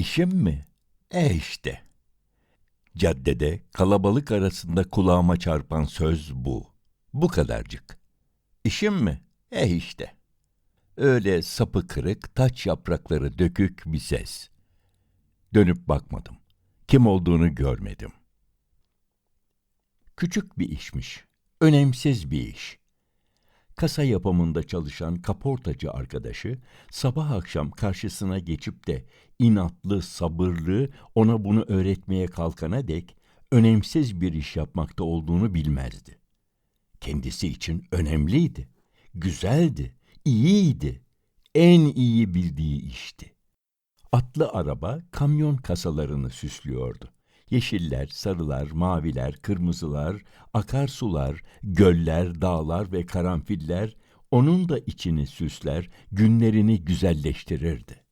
İşim mi? E işte. Caddede kalabalık arasında kulağıma çarpan söz bu. Bu kadarcık. İşim mi? E işte. Öyle sapı kırık, taç yaprakları dökük bir ses. Dönüp bakmadım. Kim olduğunu görmedim. Küçük bir işmiş. Önemsiz bir iş. Kasa yapımında çalışan kaportacı arkadaşı sabah akşam karşısına geçip de inatlı, sabırlı ona bunu öğretmeye kalkana dek önemsiz bir iş yapmakta olduğunu bilmezdi. Kendisi için önemliydi, güzeldi, iyiydi, en iyi bildiği işti. Atlı araba kamyon kasalarını süslüyordu. Yeşiller, sarılar, maviler, kırmızılar, akarsular, göller, dağlar ve karanfiller onun da içini süsler, günlerini güzelleştirirdi.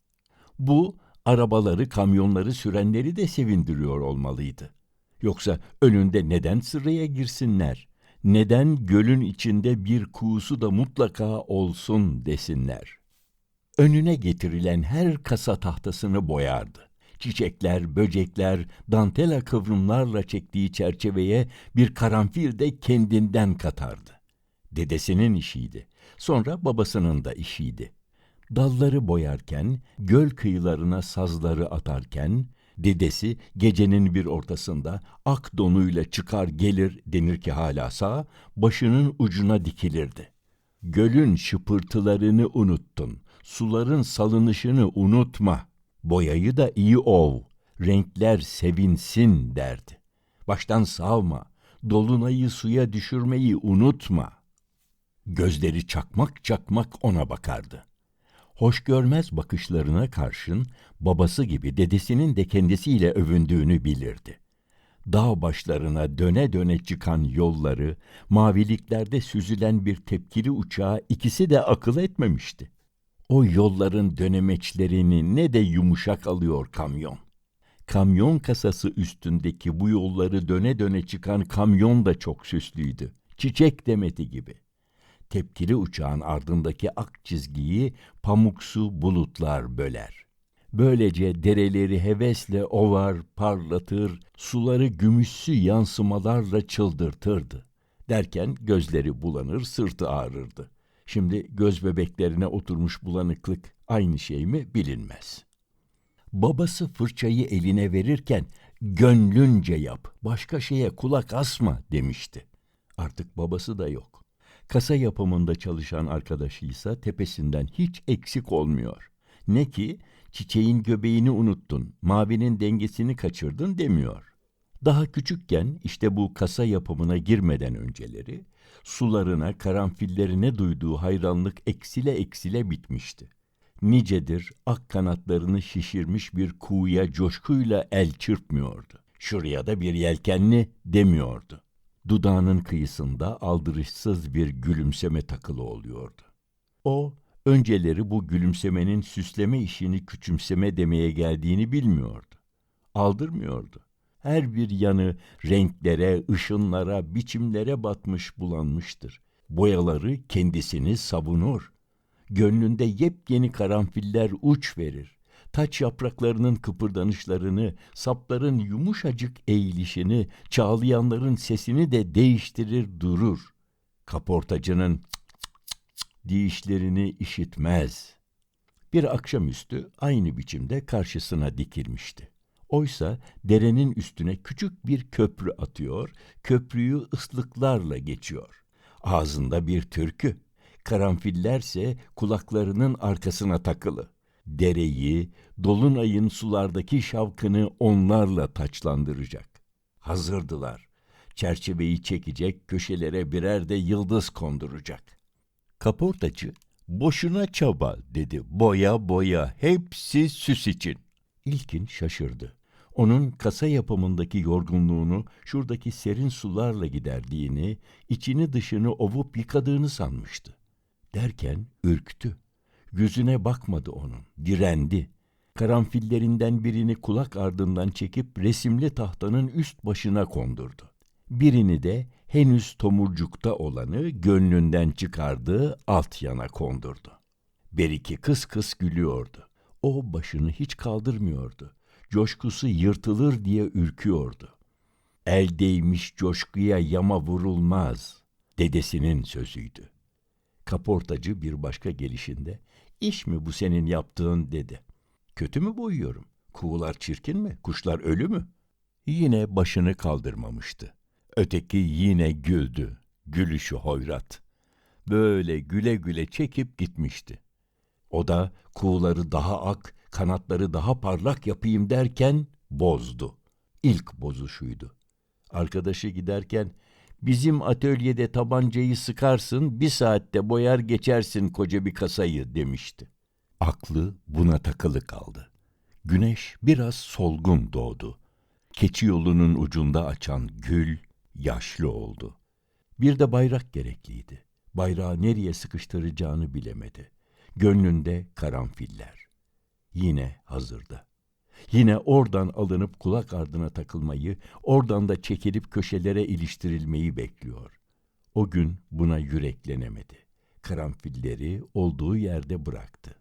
Bu arabaları, kamyonları sürenleri de sevindiriyor olmalıydı. Yoksa önünde neden sıraya girsinler? Neden gölün içinde bir kuğusu da mutlaka olsun desinler? Önüne getirilen her kasa tahtasını boyardı çiçekler, böcekler, dantela kıvrımlarla çektiği çerçeveye bir karanfil de kendinden katardı. Dedesinin işiydi. Sonra babasının da işiydi. Dalları boyarken, göl kıyılarına sazları atarken, dedesi gecenin bir ortasında ak donuyla çıkar gelir denir ki hala sağ, başının ucuna dikilirdi. Gölün şıpırtılarını unuttun, suların salınışını unutma.'' Boyayı da iyi ov, renkler sevinsin derdi. Baştan savma, dolunayı suya düşürmeyi unutma. Gözleri çakmak çakmak ona bakardı. Hoş görmez bakışlarına karşın babası gibi dedesinin de kendisiyle övündüğünü bilirdi. Dağ başlarına döne döne çıkan yolları, maviliklerde süzülen bir tepkili uçağa ikisi de akıl etmemişti. O yolların dönemeçlerini ne de yumuşak alıyor kamyon. Kamyon kasası üstündeki bu yolları döne döne çıkan kamyon da çok süslüydü. Çiçek demeti gibi. Tepkili uçağın ardındaki ak çizgiyi pamuksu bulutlar böler. Böylece dereleri hevesle ovar, parlatır, suları gümüşsü yansımalarla çıldırtırdı. Derken gözleri bulanır, sırtı ağrırdı. Şimdi göz bebeklerine oturmuş bulanıklık aynı şey mi bilinmez. Babası fırçayı eline verirken gönlünce yap, başka şeye kulak asma demişti. Artık babası da yok. Kasa yapımında çalışan arkadaşıysa tepesinden hiç eksik olmuyor. Ne ki çiçeğin göbeğini unuttun, mavinin dengesini kaçırdın demiyor. Daha küçükken işte bu kasa yapımına girmeden önceleri sularına, karanfillerine duyduğu hayranlık eksile eksile bitmişti. Nicedir ak kanatlarını şişirmiş bir kuğuya coşkuyla el çırpmıyordu. Şuraya da bir yelkenli demiyordu. Dudağının kıyısında aldırışsız bir gülümseme takılı oluyordu. O, önceleri bu gülümsemenin süsleme işini küçümseme demeye geldiğini bilmiyordu. Aldırmıyordu her bir yanı renklere, ışınlara, biçimlere batmış bulanmıştır. Boyaları kendisini savunur. Gönlünde yepyeni karanfiller uç verir. Taç yapraklarının kıpırdanışlarını, sapların yumuşacık eğilişini, çağlayanların sesini de değiştirir durur. Kaportacının cık deyişlerini işitmez. Bir akşamüstü aynı biçimde karşısına dikilmişti. Oysa derenin üstüne küçük bir köprü atıyor, köprüyü ıslıklarla geçiyor. Ağzında bir türkü, karanfillerse kulaklarının arkasına takılı. Dereyi, dolunayın sulardaki şavkını onlarla taçlandıracak. Hazırdılar. Çerçeveyi çekecek, köşelere birer de yıldız konduracak. Kaportacı, boşuna çaba dedi, boya boya, hepsi süs için. İlkin şaşırdı onun kasa yapımındaki yorgunluğunu şuradaki serin sularla giderdiğini, içini dışını ovup yıkadığını sanmıştı. Derken ürktü. Yüzüne bakmadı onun, direndi. Karanfillerinden birini kulak ardından çekip resimli tahtanın üst başına kondurdu. Birini de henüz tomurcukta olanı gönlünden çıkardığı alt yana kondurdu. Beriki kıs kıs gülüyordu. O başını hiç kaldırmıyordu coşkusu yırtılır diye ürküyordu. El değmiş coşkuya yama vurulmaz, dedesinin sözüydü. Kaportacı bir başka gelişinde, iş mi bu senin yaptığın dedi. Kötü mü boyuyorum? Kuğular çirkin mi? Kuşlar ölü mü? Yine başını kaldırmamıştı. Öteki yine güldü. Gülüşü hoyrat. Böyle güle güle çekip gitmişti. O da kuğuları daha ak, kanatları daha parlak yapayım derken bozdu. İlk bozuşuydu. Arkadaşı giderken bizim atölyede tabancayı sıkarsın bir saatte boyar geçersin koca bir kasayı demişti. Aklı buna takılı kaldı. Güneş biraz solgun doğdu. Keçi yolunun ucunda açan gül yaşlı oldu. Bir de bayrak gerekliydi. Bayrağı nereye sıkıştıracağını bilemedi. Gönlünde karanfiller. Yine hazırda. Yine oradan alınıp kulak ardına takılmayı, oradan da çekilip köşelere iliştirilmeyi bekliyor. O gün buna yüreklenemedi. Karanfilleri olduğu yerde bıraktı.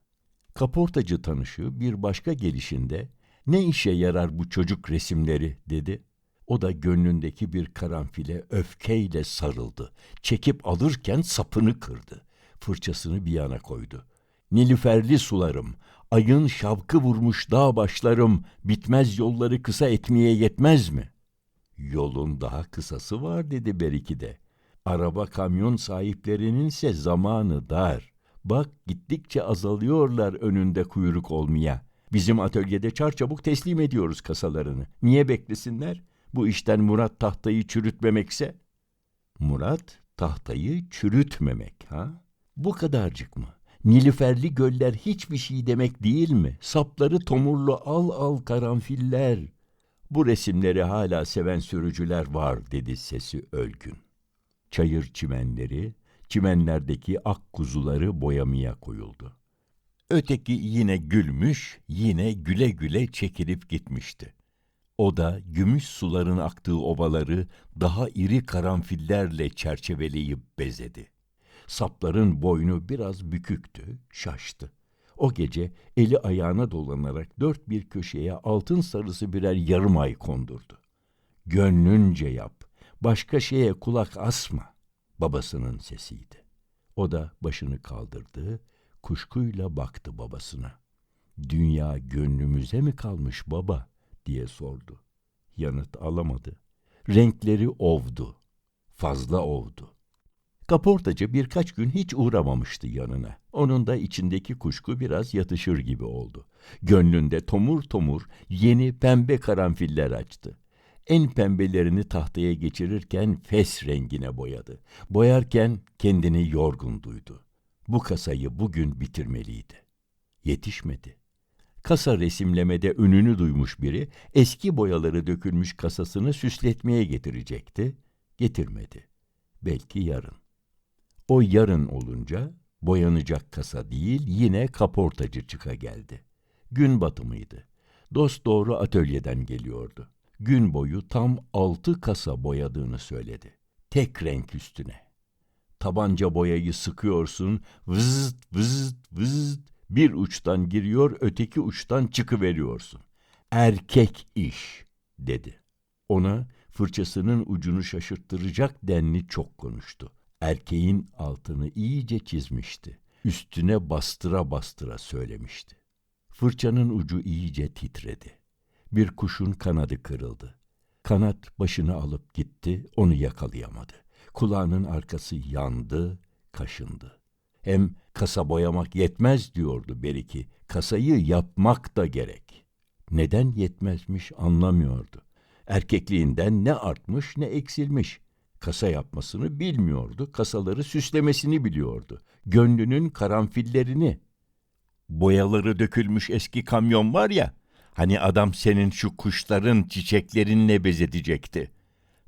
Kaportacı tanışı bir başka gelişinde ne işe yarar bu çocuk resimleri dedi. O da gönlündeki bir karanfile öfkeyle sarıldı. Çekip alırken sapını kırdı. Fırçasını bir yana koydu. Nilüferli sularım, ayın şavkı vurmuş dağ başlarım, bitmez yolları kısa etmeye yetmez mi? Yolun daha kısası var dedi Beriki de. Araba kamyon sahiplerininse zamanı dar. Bak gittikçe azalıyorlar önünde kuyruk olmaya. Bizim atölyede çarçabuk teslim ediyoruz kasalarını. Niye beklesinler? Bu işten Murat tahtayı çürütmemekse? Murat tahtayı çürütmemek ha? Bu kadarcık mı? Nilüferli göller hiçbir şey demek değil mi? Sapları tomurlu al al karanfiller. Bu resimleri hala seven sürücüler var dedi sesi ölgün. Çayır çimenleri, çimenlerdeki ak kuzuları boyamaya koyuldu. Öteki yine gülmüş, yine güle güle çekilip gitmişti. O da gümüş suların aktığı ovaları daha iri karanfillerle çerçeveleyip bezedi. Sapların boynu biraz büküktü, şaştı. O gece eli ayağına dolanarak dört bir köşeye altın sarısı birer yarım ay kondurdu. Gönlünce yap, başka şeye kulak asma, babasının sesiydi. O da başını kaldırdı, kuşkuyla baktı babasına. Dünya gönlümüze mi kalmış baba diye sordu. Yanıt alamadı. Renkleri ovdu. Fazla ovdu. Kaportacı birkaç gün hiç uğramamıştı yanına. Onun da içindeki kuşku biraz yatışır gibi oldu. Gönlünde tomur tomur yeni pembe karanfiller açtı. En pembelerini tahtaya geçirirken fes rengine boyadı. Boyarken kendini yorgun duydu. Bu kasayı bugün bitirmeliydi. Yetişmedi. Kasa resimlemede ününü duymuş biri eski boyaları dökülmüş kasasını süsletmeye getirecekti. Getirmedi. Belki yarın. O yarın olunca boyanacak kasa değil yine kaportacı çıka geldi. Gün batımıydı. Dost doğru atölyeden geliyordu. Gün boyu tam altı kasa boyadığını söyledi. Tek renk üstüne. Tabanca boyayı sıkıyorsun, vızıt vızıt vızıt bir uçtan giriyor, öteki uçtan çıkıveriyorsun. Erkek iş, dedi. Ona fırçasının ucunu şaşırttıracak denli çok konuştu. Erkeğin altını iyice çizmişti. Üstüne bastıra bastıra söylemişti. Fırçanın ucu iyice titredi. Bir kuşun kanadı kırıldı. Kanat başını alıp gitti, onu yakalayamadı. Kulağının arkası yandı, kaşındı. Hem kasa boyamak yetmez diyordu Beriki. Kasayı yapmak da gerek. Neden yetmezmiş anlamıyordu. Erkekliğinden ne artmış ne eksilmiş. Kasa yapmasını bilmiyordu, kasaları süslemesini biliyordu. Gönlünün karanfillerini. Boyaları dökülmüş eski kamyon var ya, hani adam senin şu kuşların çiçeklerinle bezedecekti.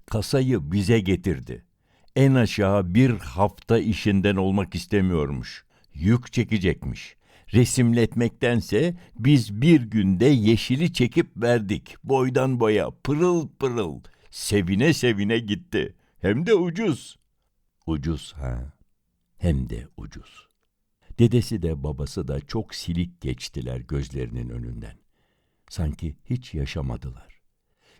Kasayı bize getirdi. En aşağı bir hafta işinden olmak istemiyormuş. Yük çekecekmiş. Resimletmektense biz bir günde yeşili çekip verdik. Boydan boya, pırıl pırıl. Sevine sevine gitti. Hem de ucuz. Ucuz ha. Hem de ucuz. Dedesi de babası da çok silik geçtiler gözlerinin önünden. Sanki hiç yaşamadılar.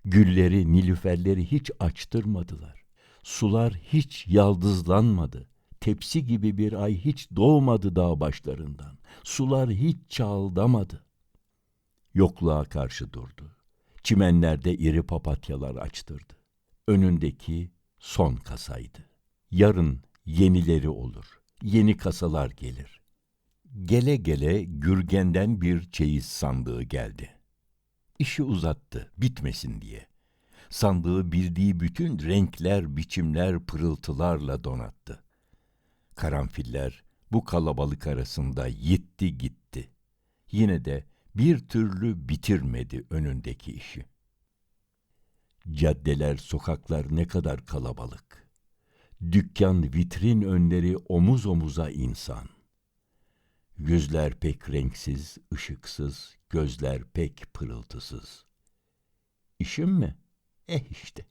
Gülleri, nilüferleri hiç açtırmadılar. Sular hiç yaldızlanmadı. Tepsi gibi bir ay hiç doğmadı dağ başlarından. Sular hiç çağıldamadı. Yokluğa karşı durdu. Çimenlerde iri papatyalar açtırdı. Önündeki son kasaydı. Yarın yenileri olur. Yeni kasalar gelir. Gele gele Gürgen'den bir çeyiz sandığı geldi. İşi uzattı, bitmesin diye. Sandığı bildiği bütün renkler, biçimler, pırıltılarla donattı. Karanfiller bu kalabalık arasında yitti gitti. Yine de bir türlü bitirmedi önündeki işi. Caddeler, sokaklar ne kadar kalabalık. Dükkan, vitrin önleri omuz omuza insan. Yüzler pek renksiz, ışıksız, gözler pek pırıltısız. İşim mi? Eh işte.